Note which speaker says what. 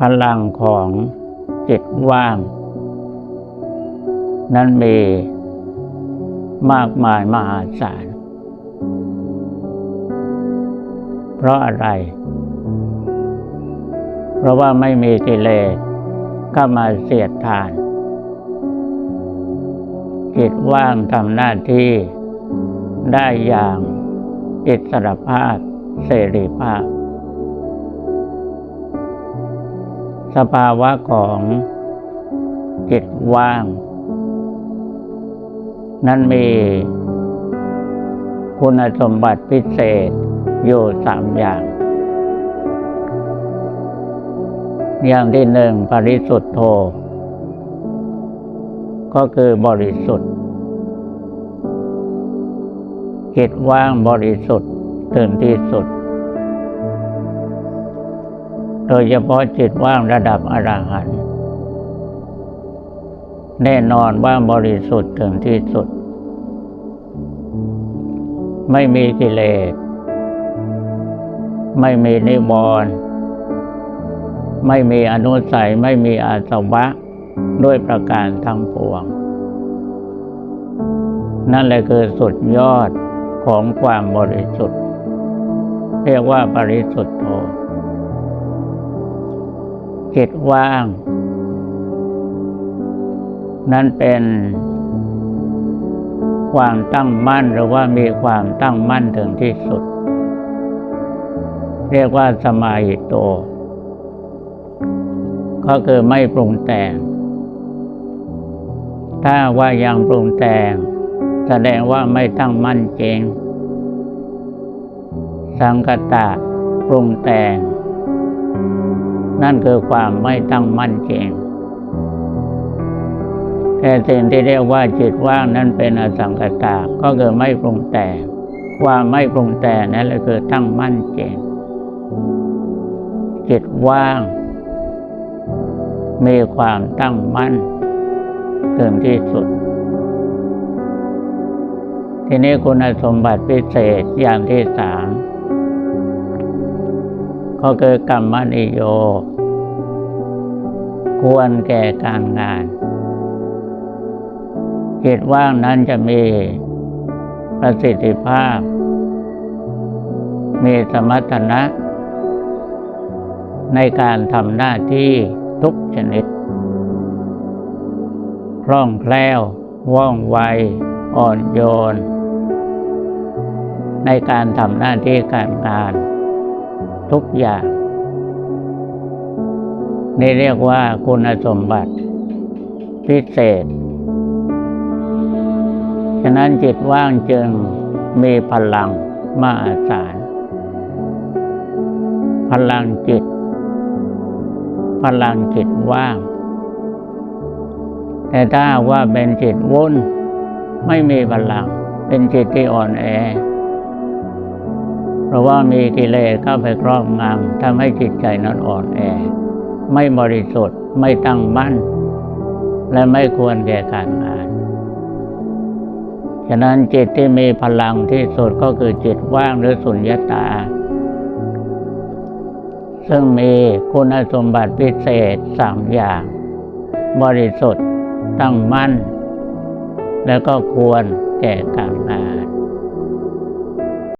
Speaker 1: พลังของจิตว่าง นั้นมีมากมายมหาศาล เพราะอะไร เพราะว่าไม่มีกิเลสก็มาเสียดทาน จิตว่างทำหน้าที่ได้อย่างอิสรภาพเสรีภาพ สภาวะของจิตว่าง นั้นมีคุณสมบัติพิเศษอยู่สามอย่าง อย่างที่หนึ่งปริสุทธโธ ก็คือบริสุทธิ์จิตว่างบริสุทธิ์ถึงที่สุด โดยเฉพาะจิตว่างระดับอรหันต์แน่นอนว่าบริสุทธิ์ถึงที่สุด ไม่มีกิเลส ไม่มีนิวรณ์ไม่มีอนุสัย ไม่มีอาสวะ ด้วยประการทั้งปวง นั่นแหละคือสุดยอดของความบริสุทธิ์ เรียกว่าบริสุทธิ์โธ จิตว่าง นั่นเป็นความตั้งมั่นหรือว่ามีความตั้งมั่นถึงที่สุด เรียกว่าสมาหิโต ก็คือไม่ปรุงแต่ง ถ้าว่ายังปรุงแต่ง แสดงว่าไม่ตั้งมั่นจริง สังกตะปรุงแต่ง นั่นคือความไม่ตั้งมั่นจริงแต่สิ่งที่เรียกว่าจิตว่างนั้นเป็นอสังกตะก็คือไม่ปรุงแต่งความไม่ปรุงแต่งนั่นแหละคือตั้งมั่นจริงจิตว่าง มีความตั้งมั่นถึงที่สุด ทีนี้คุณสมบัติพิเศษอย่างที่สาม ก็คือกรรมนิโย ควรแก่การงานจิตว่างนั้นจะมีประสิทธิภาพ มีสมรรถนะ ในการทำหน้าที่ทุกชนิดคล่องแคล่ว ว่องไว อ่อนโยน ในการทำหน้าที่การงาน ทุกอย่าง นี่เรียกว่าคุณสมบัติ พิเศษ ฉะนั้นจิตว่างจึงมีพลังมหาศาลพลังจิต พลังจิตว่าง แต่ถ้าว่าเป็นจิตวุ่น ไม่มีพลัง เป็นจิตที่อ่อนแอ เพราะว่ามีกิเลสเข้าไปครอบงำทำให้จิตใจนั้นอ่อนแอ ไม่บริสุทธิ์ไม่ตั้งมั่น และไม่ควรแก่การงาน ฉะนั้นจิตที่มีพลังที่สุดก็คือจิตว่างหรือสุญญตา ซึ่งมีคุณสมบัติพิเศษสามอย่าง บริสุทธิ์ตั้งมั่น แล้วก็ควรแก่การงาน